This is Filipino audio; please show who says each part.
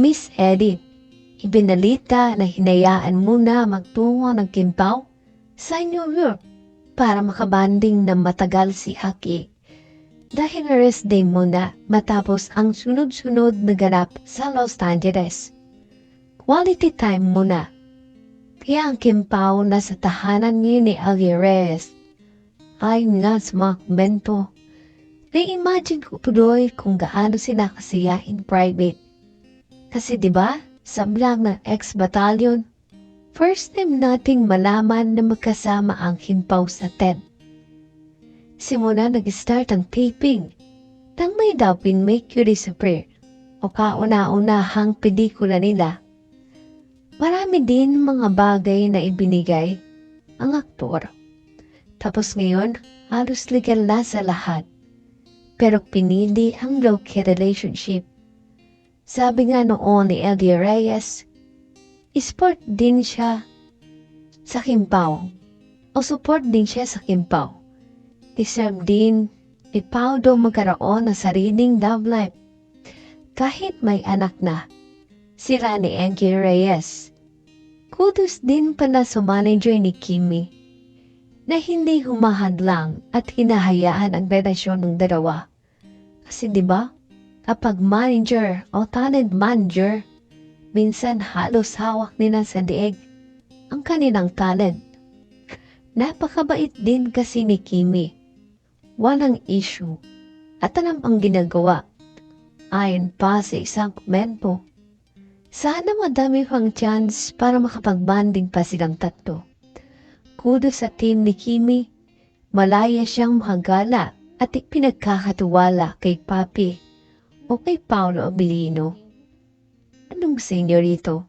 Speaker 1: Miss Edith, ibinalita na hinayaan muna magtungo ng Kimpaw sa New York para makabanding ng matagal si Aki. Dahil rest day muna matapos ang sunod-sunod na ganap sa Los Angeles. Quality time muna. Kaya ang Kimpaw na sa tahanan niya ni Reyes. Ayon nga komento, na-imagine ko tuloy kung gaano sila kasiya in private. Kasi 'di ba, sablang ng ex-battalion, first time nating malaman na magkasama ang himpaw sa tent. Simula nag-start ang taping, nang may dapin Mercury sa prayer o kauna-unahang pelikula nila. Marami din mga bagay na ibinigay ang aktor. Tapos ngayon, halos legal na sa lahat. Pero pinili ang low-key relationship sabi nga noon ni Eddie Reyes, sport din siya sa Kimpaw. O support din siya sa Kimpaw. Deserve din ni Pao daw magkaroon ng sariling love life. Kahit may anak na, sila ni Enki Reyes. Kudos din pala sa manager ni Kimi na hindi humahadlang at hinahayaan ang relasyon ng dalawa. Kasi 'di ba? Kapag manager o talent manager, minsan halos hawak nila sa dieg ang kanilang talent. Napakabait din kasi ni Kimi. Walang issue at alam ang ginagawa. Ayon pa sa isang komento, sana madami pang chance para makapagbanding pa silang tatlo. Kudos sa team ni Kimi, malaya siyang mahagala at ipinagkakatuwala kay Papi o kay Paolo Abilino. Anong senyorito?